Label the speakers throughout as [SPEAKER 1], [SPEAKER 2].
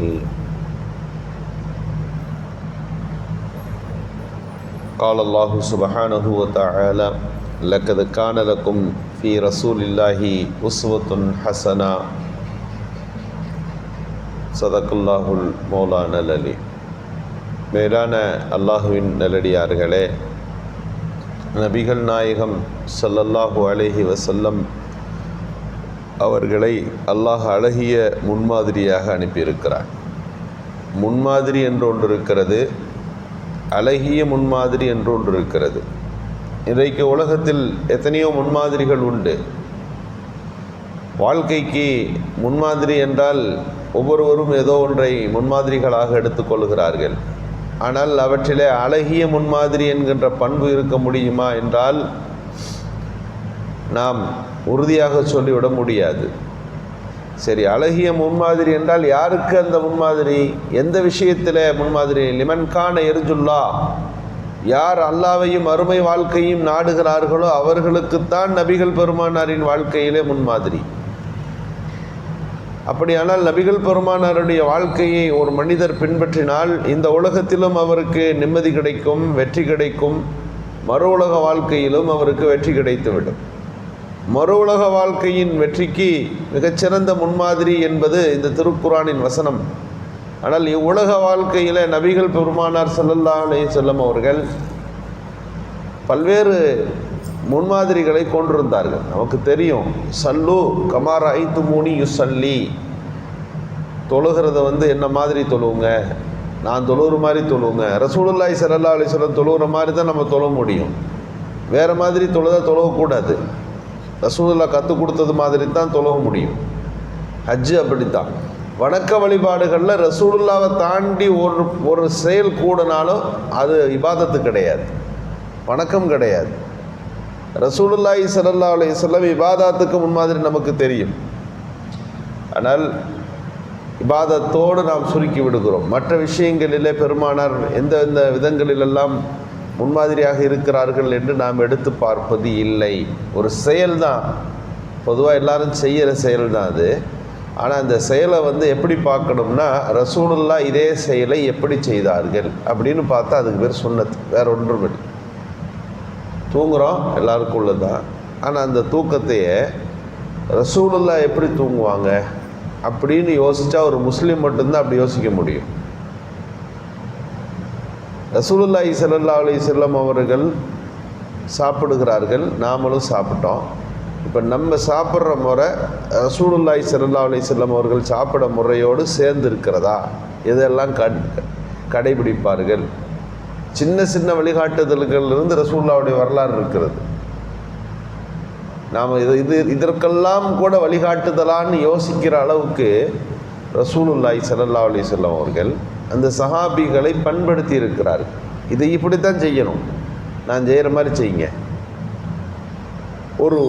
[SPEAKER 1] الرحيم قال الله سبحانه وتعالى لقد كان لكم في رسول الله أسوة حسنة صدق الله المولانا العلي மேலான அல்லாஹுவின் நல்லடியார்களே நபிகள் நாயகம் ஸல்லல்லாஹு அலைஹி வஸல்லம் அவர்களை அல்லாஹ் அழகிய முன்மாதிரியாக அனுப்பியிருக்கிறார் முன்மாதிரி என்று ஒன்று இருக்கிறது அழகிய முன்மாதிரி என்று ஒன்று இருக்கிறது இன்றைக்கு உலகத்தில் எத்தனையோ முன்மாதிரிகள் உண்டு. வாழ்க்கைக்கு முன்மாதிரி என்றால் ஒவ்வொருவரும் ஏதோ ஒன்றை முன்மாதிரிகளாக எடுத்துக்கொள்கிறார்கள் ஆனால் அவற்றிலே அழகிய முன்மாதிரி என்கின்ற பண்பு இருக்க முடியுமா என்றால் நாம் உறுதியாக சொல்லிவிட முடியாது. சரி அழகிய முன்மாதிரி என்றால் யாருக்கு அந்த முன்மாதிரி? எந்த விஷயத்தில் முன்மாதிரி? லிமன்கான எரிஜுல்லா. யார் அல்லாவையும் அருமை வாழ்க்கையும் நாடுகிறார்களோ அவர்களுக்குத்தான் நபிகள் பெருமானாரின் வாழ்க்கையிலே முன்மாதிரி. அப்படியானால் நபிகள் பெருமானாருடைய வாழ்க்கையை ஒரு மனிதர் பின்பற்றினால் இந்த உலகத்திலும் அவருக்கு நிம்மதி கிடைக்கும் வெற்றி கிடைக்கும். மறு உலக வாழ்க்கையிலும் அவருக்கு வெற்றி கிடைத்துவிடும். மறு உலக வாழ்க்கையின் வெற்றிக்கு மிகச்சிறந்த முன்மாதிரி என்பது இந்த திருக்குறானின் வசனம். ஆனால் இவ்வுலக வாழ்க்கையில் நபிகள் பெருமானார் சல்லல்லா அலைஹி செல்லம் அவர்கள் பல்வேறு முன்மாதிரிகளை கொண்டிருந்தார்கள். நமக்கு தெரியும் சல்லு கமார் ஐத்து மூணி யு சல்லி தொழுகிறத வந்து என்ன மாதிரி தொழுவுங்க? நான் தொழுகிற மாதிரி தொழுவுங்க. ரசூலுல்லாய் சல்லா அலிஸ்வலம் தொழுகிற மாதிரி தான் நம்ம தொழ முடியும். வேறு மாதிரி தொழுத தொழக்கூடாது ரசூலுல்லா கற்றுக் கொடுத்தது மாதிரி தான் தொழ முடியும். ஹஜ்ஜு அப்படித்தான். வணக்க வழிபாடுகளில் ரசூலுல்லாவை தாண்டி ஒரு ஒரு செயல் கூடனாலும் அது இபாதத்து கிடையாது. வணக்கம் கிடையாது. ரசூலுல்லாஹி சல்லா அலி சொல்லம் இபாதத்துக்கு முன்மாதிரி நமக்கு தெரியும். ஆனால் இபாதத்தோடு நாம் சுருக்கி விடுகிறோம். மற்ற விஷயங்களிலே பெருமானார் எந்த எந்த விதங்களிலெல்லாம் முன்மாதிரியாக இருக்கிறார்கள் என்று நாம் எடுத்து பார்ப்பது இல்லை. ஒரு செயல்தான். பொதுவாக எல்லாரும் செய்கிற செயல் தான் அது. ஆனால் அந்த செயலை வந்து எப்படி பார்க்கணும்னா ரசூலுல்லா இதே செயலை எப்படி செய்தார்கள் அப்படின்னு பார்த்தா அதுக்கு பேர் சொன்னது. வேற ஒன்றும் இல்லை. தூங்குகிறோம் எல்லாருக்கும் உள்ளதான் ஆனால் அந்த தூக்கத்தையே ரசூலுல்லா எப்படி தூங்குவாங்க அப்படின்னு யோசித்தா ஒரு முஸ்லீம் மட்டும்தான் அப்படி யோசிக்க முடியும். ரசூலுல்லாஹி சல்லா அலி செல்லம் அவர்கள் சாப்பிடுகிறார்கள். நாமளும் சாப்பிட்டோம். இப்போ நம்ம சாப்பிட்ற முறை ரசூலுல்லாய் சல்லா அலி செல்லம் அவர்கள் சாப்பிட முறையோடு சேர்ந்து இருக்கிறதா இதெல்லாம் கண் கடைபிடிப்பார்கள்? சின்ன சின்ன வழிகாட்டுதல்களிலிருந்து ரசூல்லாவுடைய வரலாறு இருக்கிறது. நாம் இது இது இதற்கெல்லாம் கூட வழிகாட்டுதலான்னு யோசிக்கிற அளவுக்கு ரசூலுல்லாய் சல்லா அலி செல்லம் அவர்கள் அந்த சஹாபிகளை பண்படுத்தி இருக்கிறார் இதை இப்படித்தான் செய்யணும். நான் செய்கிற மாதிரி செய்யுங்க. ஒரு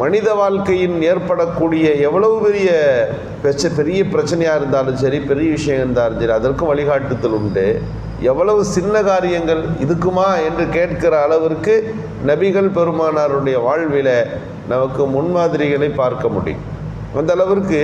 [SPEAKER 1] மனித வாழ்க்கையின் ஏற்படக்கூடிய எவ்வளவு பெரிய பெச்ச பெரிய பிரச்சனையாக இருந்தாலும் சரி பெரிய விஷயம் இருந்தாலும் சரி அதற்கும் வழிகாட்டுதல் உண்டு. எவ்வளவு சின்ன காரியங்கள் இதுக்குமா என்று கேட்கிற அளவிற்கு நபிகள் பெருமானாருடைய வாழ்வில் நமக்கு முன்மாதிரிகளை பார்க்க முடியும். அந்த அளவிற்கு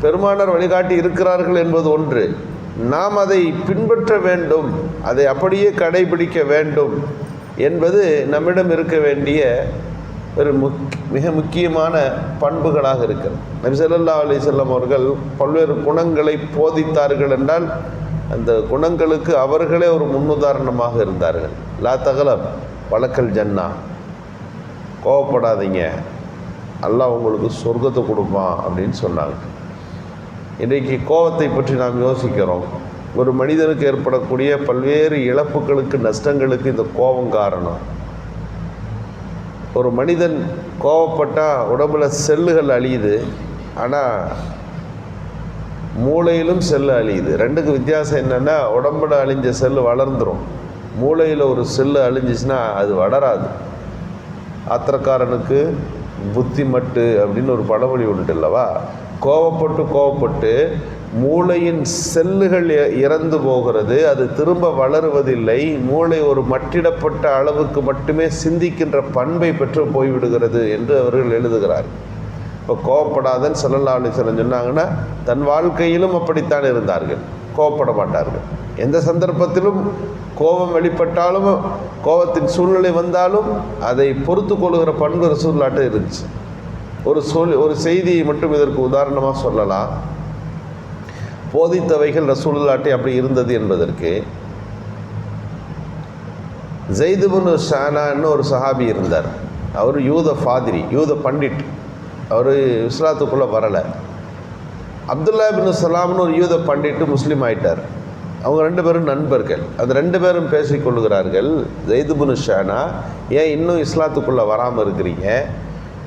[SPEAKER 1] பெருமானார் வழிகாட்டி இருக்கிறார்கள் என்பது ஒன்று. நாம் அதை பின்பற்ற வேண்டும் அதை அப்படியே கடைபிடிக்க வேண்டும் என்பது நம்மிடம் இருக்க வேண்டிய ஒரு முக் மிக முக்கியமான பண்புகளாக இருக்கிறது. நபிசல்லா ஸல்லல்லாஹு அலைஹி அவர்கள் பல்வேறு குணங்களை போதித்தார்கள் என்றால் அந்த குணங்களுக்கு அவர்களே ஒரு முன்னுதாரணமாக இருந்தார்கள். லா தகலம் வழக்கல் ஜன்னா. கோவப்படாதீங்க. அல்லாஹ் உங்களுக்கு சொர்க்கத்தை கொடுப்பான் அப்படின்னு சொன்னாங்க. இன்றைக்கு கோபத்தை பற்றி நாம் யோசிக்கிறோம். ஒரு மனிதனுக்கு ஏற்படக்கூடிய பல்வேறு இழப்புகளுக்கு நஷ்டங்களுக்கு இந்த கோபம் காரணம். ஒரு மனிதன் கோவப்பட்டால் உடம்புல செல்லுகள் அழியுது ஆனால் மூளையிலும் செல்லு அழியுது. ரெண்டுக்கு வித்தியாசம் என்னென்னா உடம்புல அழிஞ்ச செல்லு வளர்ந்துடும் மூளையில் ஒரு செல்லு அழிஞ்சிச்சுன்னா அது வளராது. ஆத்திரக்காரனுக்கு புத்திமட்டு அப்படின்னு ஒரு பழமொழி உண்டு அல்லவா? கோவப்பட்டு கோவப்பட்டு மூளையின் செல்லுகள் இ- இறந்து போகிறது அது திரும்ப வளருவதில்லை மூளை ஒரு மட்டிடப்பட்ட அளவுக்கு மட்டுமே சிந்திக்கின்ற பண்பை பெற்று போய்விடுகிறது என்று அவர்கள் எழுதுகிறார். இப்போ கோவப்படாதன்னு சல்லல்லா அலிஸ்வலம் சொன்னாங்கன்னா தன் வாழ்க்கையிலும் அப்படித்தான் இருந்தார்கள் கோவப்பட மாட்டார்கள். எந்த சந்தர்ப்பத்திலும் கோபம் வெளிப்பட்டாலும் கோபத்தின் சூழ்நிலை வந்தாலும் அதை பொறுத்து கொள்கிற பண்பு ரசூல்லாட்ட இருந்துச்சு. ஒரு சொல் ஒரு செய்தியை மட்டும் இதற்கு உதாரணமாக சொல்லலாம். போதித்தவைகள் ரசூலுல்லாட்டை அப்படி இருந்தது என்பதற்கு ஜெய்துபுனு ஷானான்னு ஒரு சஹாபி இருந்தார். அவர் யூத ஃபாதிரி யூத பண்டிட். அவர் இஸ்லாத்துக்குள்ளே வரலை. அப்துல்லா பின் சலாம்னு ஒரு யூத பண்டிட்டு முஸ்லீம் ஆயிட்டார். அவங்க ரெண்டு பேரும் நண்பர்கள். அந்த ரெண்டு பேரும் பேசிக்கொள்கிறார்கள் ஜெய்துபுனு ஷானா ஏன் இன்னும் இஸ்லாத்துக்குள்ளே வராமல் இருக்கிறீங்க?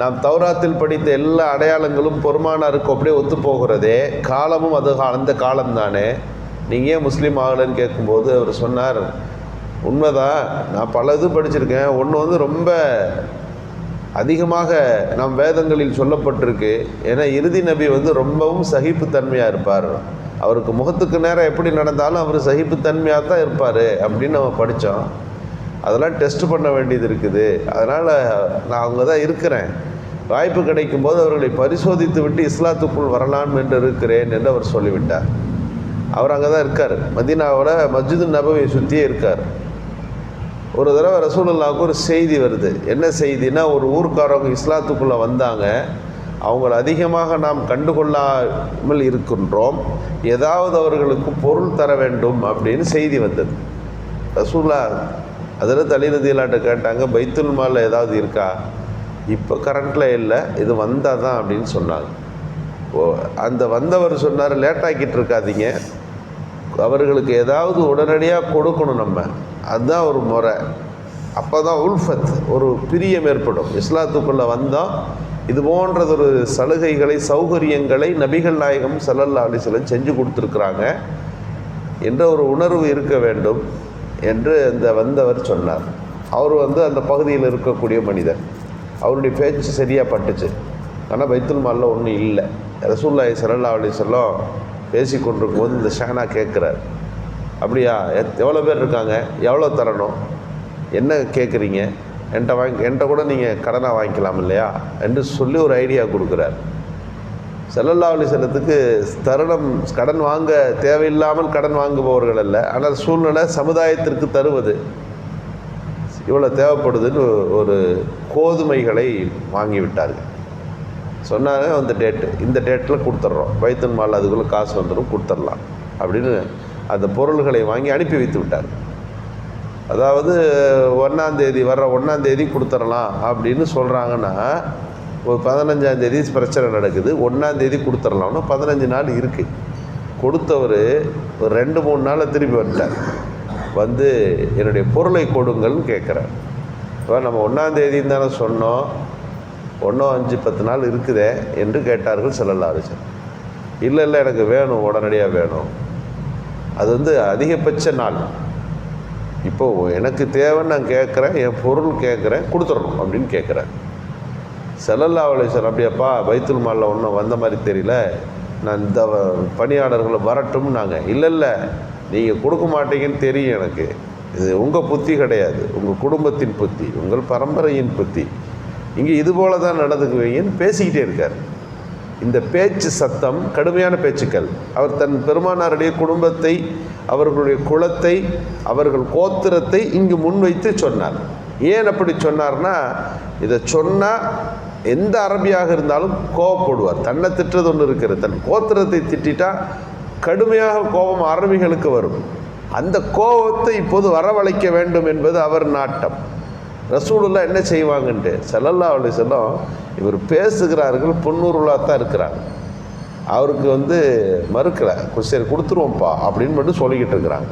[SPEAKER 1] நாம் தௌராத்தில் படித்த எல்லா அடையாளங்களும் பொறுமானாருக்கு அப்படியே ஒத்து போகிறதே. காலமும் அது அந்த காலம்தானே. நீங்கள் ஏன் முஸ்லீம் ஆகலைன்னு கேட்கும்போது அவர் சொன்னார் உண்மைதான் நான் பல இது படிச்சிருக்கேன். ஒன்று வந்து ரொம்ப அதிகமாக நம் வேதங்களில் சொல்லப்பட்டிருக்கு. ஏன்னா இறுதி நபி வந்து ரொம்பவும் சகிப்புத்தன்மையாக இருப்பார். அவருக்கு முகத்துக்கு நேரம் எப்படி நடந்தாலும் அவர் சகிப்புத்தன்மையாக தான் இருப்பார் அப்படின்னு நம்ம படித்தோம் அதெல்லாம் டெஸ்ட் பண்ண வேண்டியது இருக்குது. அதனால் நான் அவங்க தான் இருக்கிறேன். வாய்ப்பு கிடைக்கும் போது அவர்களை பரிசோதித்து விட்டு இஸ்லாத்துக்குள் வரலாம் என்று இருக்கிறேன் என்று அவர் சொல்லிவிட்டார். அவர் அங்கே தான் இருக்கார். மதீனாவோட மஸ்ஜிது நபவியை சுற்றியே இருக்கார். ஒரு தடவை ரசூலுல்லாவுக்கு ஒரு செய்தி வருது. என்ன செய்தினா ஒரு ஊர்க்காரவங்க இஸ்லாத்துக்குள்ளே வந்தாங்க. அவங்கள அதிகமாக நாம் கண்டுகொள்ளாமல் இருக்கின்றோம். ஏதாவது அவர்களுக்கு பொருள் தர வேண்டும் அப்படின்னு செய்தி வந்தது. ரசூலா அதில் தலிரதியிலாட்ட கேட்டாங்க பைத்துல் மாலில் ஏதாவது இருக்கா? இப்போ கரண்ட்டில் இல்லை இது வந்தால் தான் அப்படின்னு சொன்னாங்க. ஓ அந்த வந்தவர் சொன்னார் லேட்டாக்கிட்டு இருக்காதீங்க. அவர்களுக்கு ஏதாவது உடனடியாக கொடுக்கணும் நம்ம. அதுதான் ஒரு முறை. அப்போ தான் உல்ஃபத் ஒரு பிரியம் ஏற்படும். இஸ்லாத்துக்குள்ளே வந்தால் இது போன்றதொரு சலுகைகளை சௌகரியங்களை நபிகள் நாயகம் சல்லல்லா அலிசலம் செஞ்சு கொடுத்துருக்குறாங்க என்ற ஒரு உணர்வு இருக்க வேண்டும் என்று அந்த வந்தவர் சொன்னார். அவர் வந்து அந்த பகுதியில் இருக்கக்கூடிய மனிதர். அவருடைய பேச்சு சரியாக பட்டுச்சு. ஆனால் பைத்துல் மாலில் ஒன்றும் இல்லை. ரசூல்லாய் சல்லா அலிஸ்லம் பேசி கொண்டிருக்கும் போது இந்த ஷானா கேட்குறார். அப்படியா? எத் எவ்வளோ பேர் இருக்காங்க? எவ்வளோ தரணும்? என்ன கேட்குறீங்க? என்கிட்ட வாங்கி என்கிட்ட கூட நீங்கள் கடனாக வாங்கிக்கலாம் இல்லையா? என்று சொல்லி ஒரு ஐடியா கொடுக்குறார். செல்லல்லா செல்லத்துக்கு தருணம் கடன் வாங்க தேவையில்லாமல் கடன் வாங்குபவர்கள் அல்ல. ஆனால் சூழ்நிலை சமுதாயத்திற்கு தருவது. இவ்வளோ தேவைப்படுதுன்னு ஒரு கோதுமைகளை வாங்கி விட்டார்கள் சொன்னாங்க அந்த டேட்டு இந்த டேட்டில் கொடுத்துட்றோம். வைத்தன் மால் அதுக்குள்ளே காசு வந்துடும் கொடுத்துடலாம். அப்படின்னு அந்த பொருள்களை வாங்கி அனுப்பி வைத்து விட்டார் அதாவது ஒன்றாந்தேதி வர்ற ஒன்றாந்தேதி கொடுத்துடலாம் அப்படின்னு சொல்கிறாங்கன்னா ஒரு பதினஞ்சாந்தேதி பிரச்சனை நடக்குது ஒன்றாந்தேதி கொடுத்துடலாம்னா பதினஞ்சு நாள் இருக்குது கொடுத்தவர் ஒரு ரெண்டு மூணு நாளில் திருப்பி வந்துட்டார். வந்து என்னுடைய பொருளை கொடுங்கள்னு கேட்குறார். இப்போ நம்ம ஒன்றாந்தேதின்னு தானே சொன்னோம். ஒன்றும் அஞ்சு பத்து நாள் இருக்குதே என்று கேட்டார்கள் செல்லல்லா இல்லை இல்லை எனக்கு வேணும் உடனடியாக வேணும். அது வந்து அதிகபட்ச நாள். இப்போது எனக்கு தேவைன்னு நான் கேட்குறேன் என் பொருள் கேட்குறேன் கொடுத்துடணும் அப்படின்னு கேட்குறேன். செல்லல்லா சார் அப்படியாப்பா பைத்துல் மாலில் ஒன்றும் வந்த மாதிரி தெரியல. நான் இந்த பணியாளர்களை வரட்டும் நாங்கள் இல்லை இல்லை நீங்கள் கொடுக்க மாட்டீங்கன்னு தெரியும் எனக்கு. இது உங்கள் புத்தி கிடையாது. உங்கள் குடும்பத்தின் புத்தி உங்கள் பரம்பரையின் புத்தி. இங்கே இது போல தான் நடந்துக்குவீங்கன்னு பேசிக்கிட்டே இருக்கார். இந்த பேச்சு சத்தம் கடுமையான பேச்சுக்கள். அவர் தன் பெருமானாருடைய குடும்பத்தை அவர்களுடைய குலத்தை அவர்கள் கோத்திரத்தை இங்கு முன்வைத்து சொன்னார். ஏன் அப்படி சொன்னார்னா இதை சொன்னால் எந்த அரபியாக இருந்தாலும் கோவப்படுவார். தன்னை திட்டுறது ஒன்று இருக்கிறது தன் கோத்திரத்தை திட்டா கடுமையாக கோபம் அரபிகளுக்கு வரும். அந்த கோபத்தை இப்போது வரவழைக்க வேண்டும் என்பது அவர் நாட்டம். ரசூலுல்லா என்ன செய்வாங்கன்ட்டு செல்லல்லா அலி செல்லம் இவர் பேசுகிறார்கள் பொன்னூறுலாக தான் இருக்கிறாங்க. அவருக்கு வந்து மறுக்கலை சரி கொடுத்துருவோம்ப்பா அப்படின்னு மட்டும் சொல்லிக்கிட்டு இருக்கிறாங்க.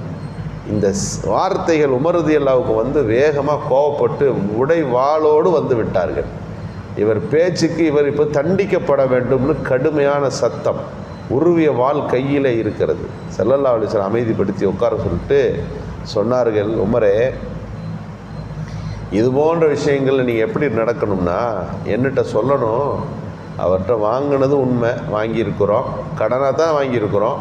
[SPEAKER 1] இந்த ஸ்- வார்த்தைகள் உமரதி அல்லாவுக்கு வந்து வேகமாக கோவப்பட்டு உடை வாளோடு வந்து விட்டார்கள். இவர் பேச்சுக்கு இவர் இப்போ தண்டிக்கப்பட வேண்டும்னு கடுமையான சத்தம் உருவிய வாள் கையில் இருக்கிறது. செல்லல்லா அலிஸ்லாம் அமைதிப்படுத்தி உட்கார சொல்லிட்டு சொன்னார்கள் உமரே இது போன்ற விஷயங்களில் நீங்கள் எப்படி நடக்கணும்னா என்னட்ட சொல்லணும். அவர்கிட்ட வாங்கினது உண்மை வாங்கியிருக்கிறோம். கடனாக தான் வாங்கியிருக்கிறோம்.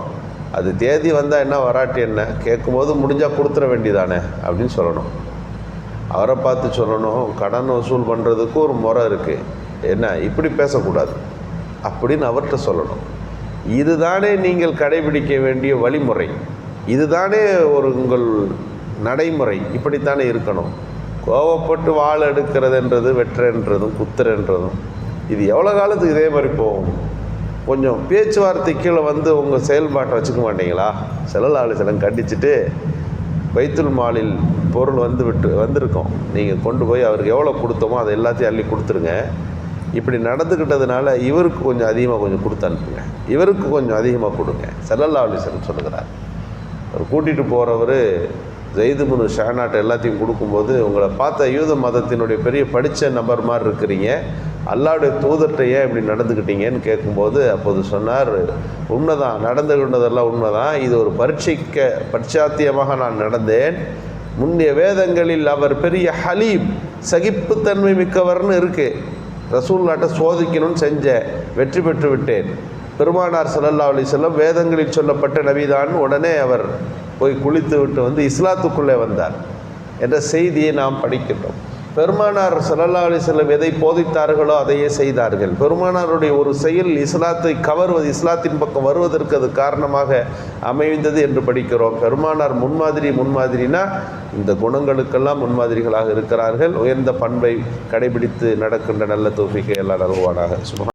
[SPEAKER 1] அது தேதி வந்தால் என்ன வராட்டி என்ன? கேட்கும்போது முடிஞ்சால் கொடுத்துட வேண்டியதானே? அப்படின்னு சொல்லணும். அவரை பார்த்து சொல்லணும் கடன் வசூல் பண்ணுறதுக்கு ஒரு முறை இருக்குது என்ன? இப்படி பேசக்கூடாது. அப்படின்னு அவர்கிட்ட சொல்லணும். இதுதானே நீங்கள் கடைபிடிக்க வேண்டிய வழிமுறை. இதுதானே ஒரு உங்கள் நடைமுறை. இப்படித்தானே இருக்கணும். கோவப்பட்டு வாள் எடுக்கிறதுன்றது வெற்றன்றதும் குத்துறன்றதும் இது எவ்வளோ காலத்துக்கு இதே மாதிரி போகும்? கொஞ்சம் பேச்சுவார்த்தை கீழே வந்து உங்கள் செயல்பாட்டை வச்சுக்க மாட்டீங்களா? செலல் ஆலோசனை கண்டிச்சுட்டு பைத்துல் மாலில் பொருள் வந்து விட்டு வந்திருக்கோம். நீங்கள் கொண்டு போய் அவருக்கு எவ்வளோ கொடுத்தோமோ அதை எல்லாத்தையும் அள்ளி கொடுத்துருங்க. இப்படி நடந்துக்கிட்டதுனால இவருக்கு கொஞ்சம் அதிகமாக கொஞ்சம் கொடுத்து அனுப்புங்க. இவருக்கு கொஞ்சம் அதிகமாக கொடுங்க. செல்லல்லா அலிசன் சொல்லுகிறார். அவர் கூட்டிகிட்டு போகிறவர் ஜெயிதுமுனு ஷானாட் எல்லாத்தையும் கொடுக்கும்போது உங்களை பார்த்த யூத மதத்தினுடைய பெரிய படித்த நபர் மாதிரி இருக்கிறீங்க. அல்லாவுடைய தூதர்கிட்ட ஏன் இப்படி நடந்துக்கிட்டீங்கன்னு கேட்கும்போது அப்போது சொன்னார் உண்மைதான் நடந்து கொண்டதெல்லாம் உண்மைதான். இது ஒரு பரீட்சைக்க பரிச்சாத்தியமாக நான் நடந்தேன். முந்தைய வேதங்களில் அவர் பெரிய ஹலீம் சகிப்புத்தன்மை மிக்கவர்னு இருக்குது ரசூல் நாட்டை சோதிக்கணும்னு செஞ்சேன் வெற்றி பெற்று விட்டேன். பெருமானார் சல்லல்லா அலி செல்லம் வேதங்களில் சொல்லப்பட்ட நபிதான். உடனே அவர் போய் குளித்து விட்டு வந்து இஸ்லாத்துக்குள்ளே வந்தார் என்ற செய்தியை நாம் படிக்கின்றோம். பெருமானார் சல்லா அலைஹி எதை போதித்தார்களோ அதையே செய்தார்கள். பெருமானாருடைய ஒரு செயல் இஸ்லாத்தை கவர்வது இஸ்லாத்தின் பக்கம் வருவதற்கு அது காரணமாக அமைந்தது என்று படிக்கிறோம். பெருமானார் முன்மாதிரி முன்மாதிரினா இந்த குணங்களுக்கெல்லாம் முன்மாதிரிகளாக இருக்கிறார்கள். உயர்ந்த பண்பை கடைபிடித்து நடக்கின்ற நல்ல தோஃபிக்கை எல்லாம் நல்வானாக சுபஹான்